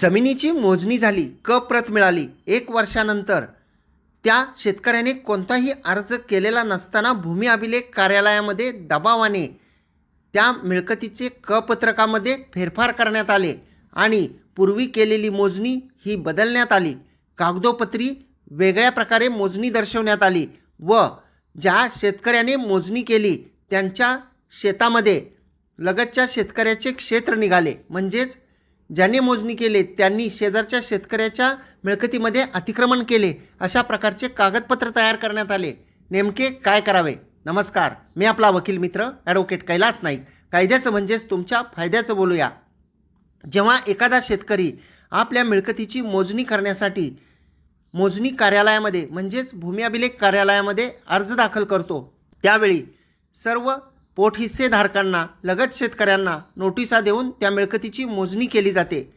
जमिनीची मोजणी झाली क प्रत मिळाली. एक वर्षानंतर त्या शेतकऱ्याने कोणताही अर्ज केलेला नसताना भूमी अभिलेख कार्यालयामध्ये दबावाने त्या मिळकतीचे क पत्रकामध्ये फेरफार करण्यात आले आणि पूर्वी केलेली मोजणी ही बदलण्यात आली. कागदोपत्री वेगळ्या प्रकारे मोजणी दर्शवण्यात आली व ज्या शेतकऱ्याने मोजणी केली त्यांच्या शेतामध्ये लगतच्या शेतकऱ्याचे क्षेत्र निघाले. म्हणजेच ज्याने मोजणी केले त्यांनी शेजारच्या शेतकऱ्याच्या मिळकतीमध्ये अतिक्रमण केले. अशा प्रकारचे कागदपत्र तयार करण्यात आले. नेमके काय करावे? नमस्कार मी आपला वकील मित्र ॲडव्होकेट कैलास नाईक. कायद्याचं म्हणजेच तुमच्या फायद्याचं बोलूया. जेव्हा एखादा शेतकरी आपल्या मिळकतीची मोजणी करण्यासाठी मोजणी कार्यालयामध्ये म्हणजेच भूमी अभिलेख कार्यालयामध्ये अर्ज दाखल करतो त्यावेळी सर्व पोटहिस्सेधारकांना लगत शेतकऱ्यांना नोटिसा देऊन त्या मिळकतीची मोजणी केली जाते.